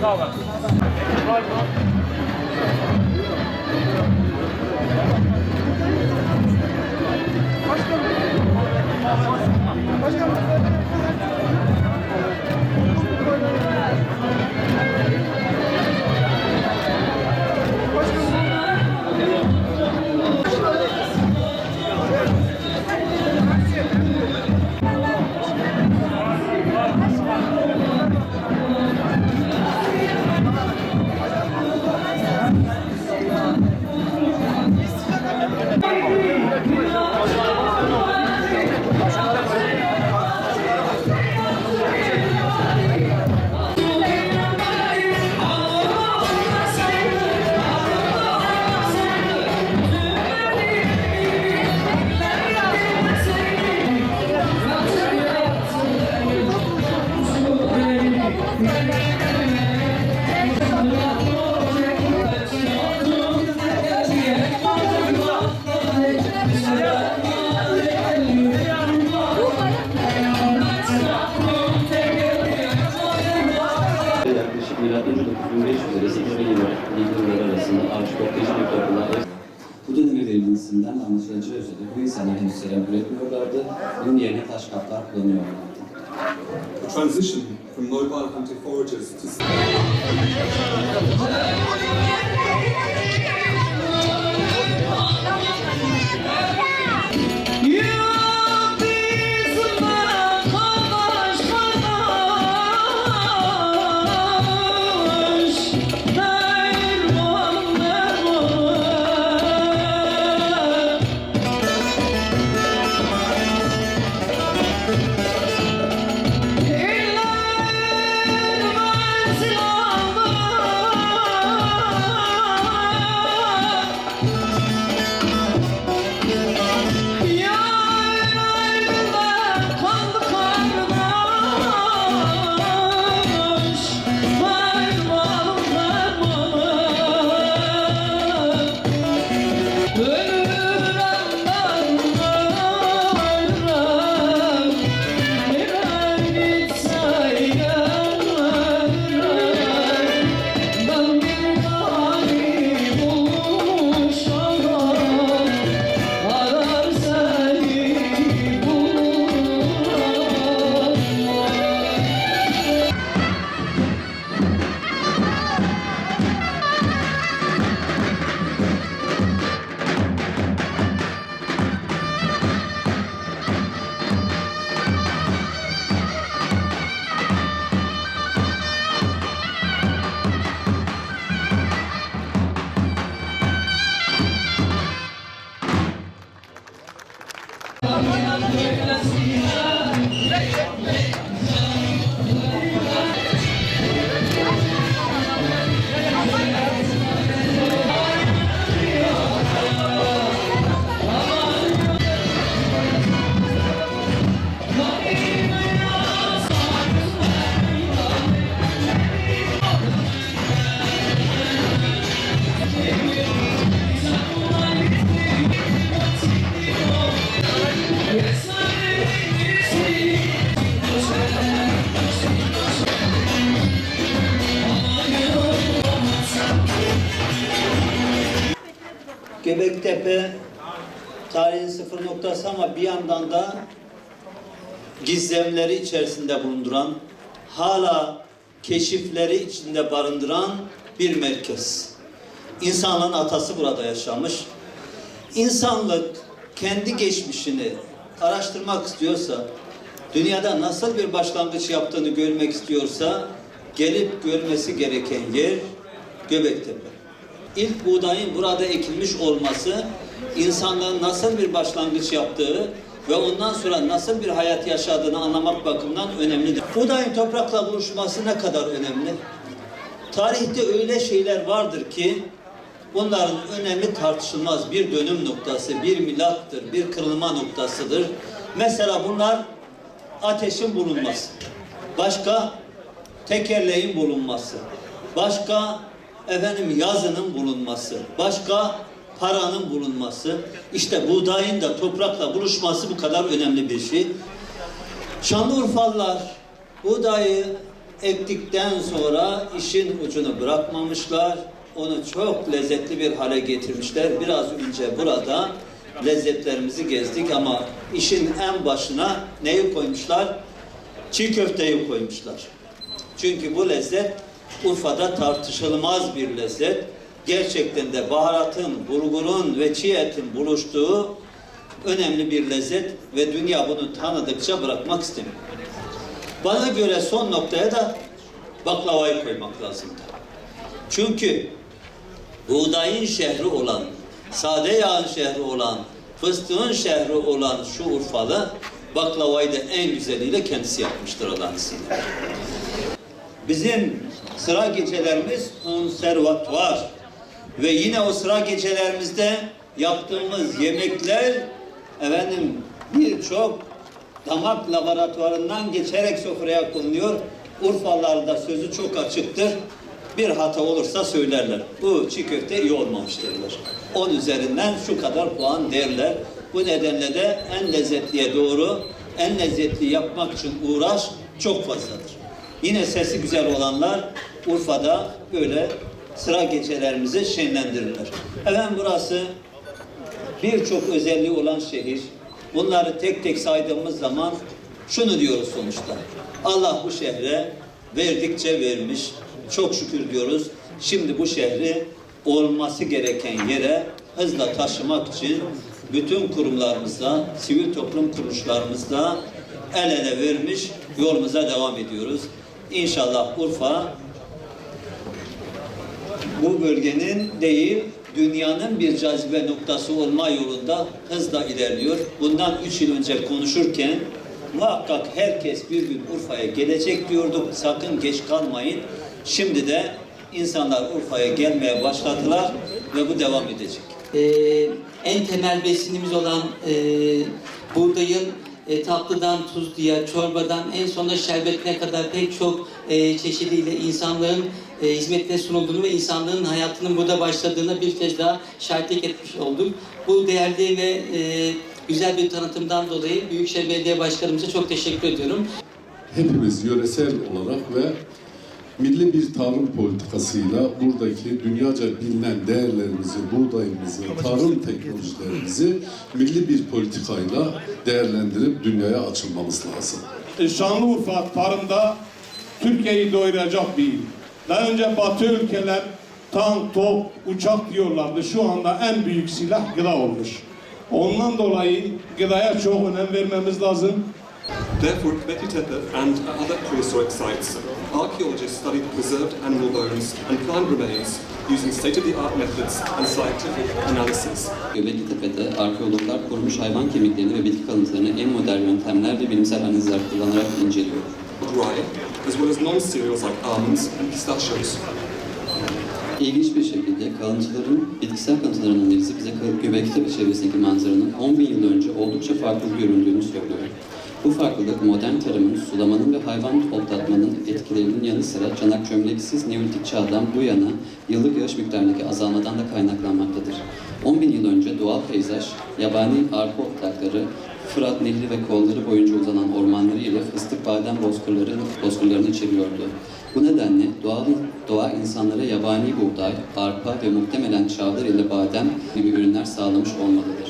Sağ olun. 7500 ile 8000 lira arasında arkeolojik bir topluluğa ev bu dönemin verilmesinden anlaşılacağı üzere bu insanlar henüz selam üretmiyorlardı. Bunun yerine taş kaplar kullanıyorlardı. Transition from mobile hunter foragers to Göbektepe tarihin sıfır noktası ama bir yandan da gizemleri içerisinde bulunduran, hala keşifleri içinde barındıran bir merkez. İnsanlığın atası burada yaşamış. İnsanlık kendi geçmişini araştırmak istiyorsa, dünyada nasıl bir başlangıç yaptığını görmek istiyorsa, gelip görmesi gereken yer Göbektepe. İlk buğdayın burada ekilmiş olması, insanlığın nasıl bir başlangıç yaptığı ve ondan sonra nasıl bir hayat yaşadığını anlamak bakımından önemlidir. Buğdayın toprakla buluşması ne kadar önemli? Tarihte öyle şeyler vardır ki bunların önemi tartışılmaz. Bir dönüm noktası, bir milattır, bir kırılma noktasıdır. Mesela bunlar ateşin bulunması. Başka tekerleğin bulunması. Başka efendim yazının bulunması. Başka paranın bulunması. İşte buğdayın da toprakla buluşması bu kadar önemli bir şey. Şanlıurfalılar buğdayı ektikten sonra işin ucunu bırakmamışlar. Onu çok lezzetli bir hale getirmişler. Biraz önce burada lezzetlerimizi gezdik ama işin en başına neyi koymuşlar? Çiğ köfteyi koymuşlar. Çünkü bu lezzet Urfa'da tartışılmaz bir lezzet. Gerçekten de baharatın, bulgurun ve çiğ etin buluştuğu önemli bir lezzet ve dünya bunu tanıdıkça bırakmak istemiyor. Bana göre son noktaya da baklavayı koymak lazımdı. Çünkü buğdayın şehri olan, sade yağın şehri olan, fıstığın şehri olan şu Urfalı baklavayı da en güzeliyle kendisi yapmıştır Allah'ın. Bizim sıra gecelerimiz konservatuvar ve yine o sıra gecelerimizde yaptığımız yemekler efendim birçok damak laboratuvarından geçerek sofraya konuluyor. Urfalılarda sözü çok açıktır. Bir hata olursa söylerler. Bu çiğ köfte iyi olmamış derler. 10 üzerinden şu kadar puan derler. Bu nedenle de en lezzetliye doğru, en lezzetli yapmak için uğraş çok fazladır. Yine sesi güzel olanlar Urfa'da böyle sıra gecelerimizi şenlendirirler. Efendim burası birçok özelliği olan şehir. Bunları tek tek saydığımız zaman şunu diyoruz sonuçta. Allah bu şehre verdikçe vermiş. Çok şükür diyoruz. Şimdi bu şehri olması gereken yere hızla taşımak için bütün kurumlarımızla, sivil toplum kuruluşlarımızla el ele vermiş yolumuza devam ediyoruz. İnşallah Urfa bu bölgenin değil, dünyanın bir cazibe noktası olma yolunda hızla ilerliyor. Bundan üç yıl önce konuşurken muhakkak herkes bir gün Urfa'ya gelecek diyorduk. Sakın geç kalmayın. Şimdi de insanlar Urfa'ya gelmeye başladılar ve bu devam edecek. Ee, en temel besinimiz olan e, buğdayın e, tatlıdan tuzluya, çorbadan en sonunda şerbetine kadar pek çok e, çeşidiyle insanlığın e, hizmetine sunulduğunu ve insanlığın hayatının burada başladığına bir kez daha şahitlik etmiş olduk. Bu değerli ve e, güzel bir tanıtımdan dolayı Büyükşehir Belediye Başkanımıza çok teşekkür ediyorum. hepimiz yöresel olarak ve milli bir tarım politikasıyla buradaki dünyaca bilinen değerlerimizi, buğdayımızı, tarım teknolojilerimizi milli bir politikayla değerlendirip dünyaya açılmamız lazım. Şanlıurfa tarımda Türkiye'yi doyuracak bir il. Daha önce Batı ülkeler tank, top, uçak diyorlardı. Şu anda en büyük silah gıda olmuş. Ondan dolayı gıdaya çok önem vermemiz lazım. Therefore, Tepe and other prehistoric sites, archaeologists studied preserved animal bones and plant remains using state-of-the-art methods and scientific analysis. Göbekli Tepe'de arkeologlar korunmuş hayvan kemiklerini ve bitki kalıntılarını en modern yöntemler ve bilimsel analizler kullanarak inceliyor. Dry, as well as non-cereals like almonds and pistachios. İlginç bir şekilde kalıntıların, bitkisel kalıntıların analizi bize Göbekli Tepe çevresindeki manzaranın 10 bin yıl önce oldukça farklı göründüğünü söylüyor. Bu farklılık modern tarımın, sulamanın ve hayvan otlatmanın etkilerinin yanı sıra çanak çömleksiz Neolitik çağdan bu yana yıllık yağış miktarındaki azalmadan da kaynaklanmaktadır. 10 bin yıl önce doğal peyzaj, yabani arpa otlakları, Fırat Nehri ve kolları boyunca uzanan ormanları ile fıstık badem bozkırları, bozkırlarını içeriyordu. Bu nedenle doğal, doğa insanlara yabani buğday, arpa ve muhtemelen çavdar ile badem gibi ürünler sağlamış olmalıdır.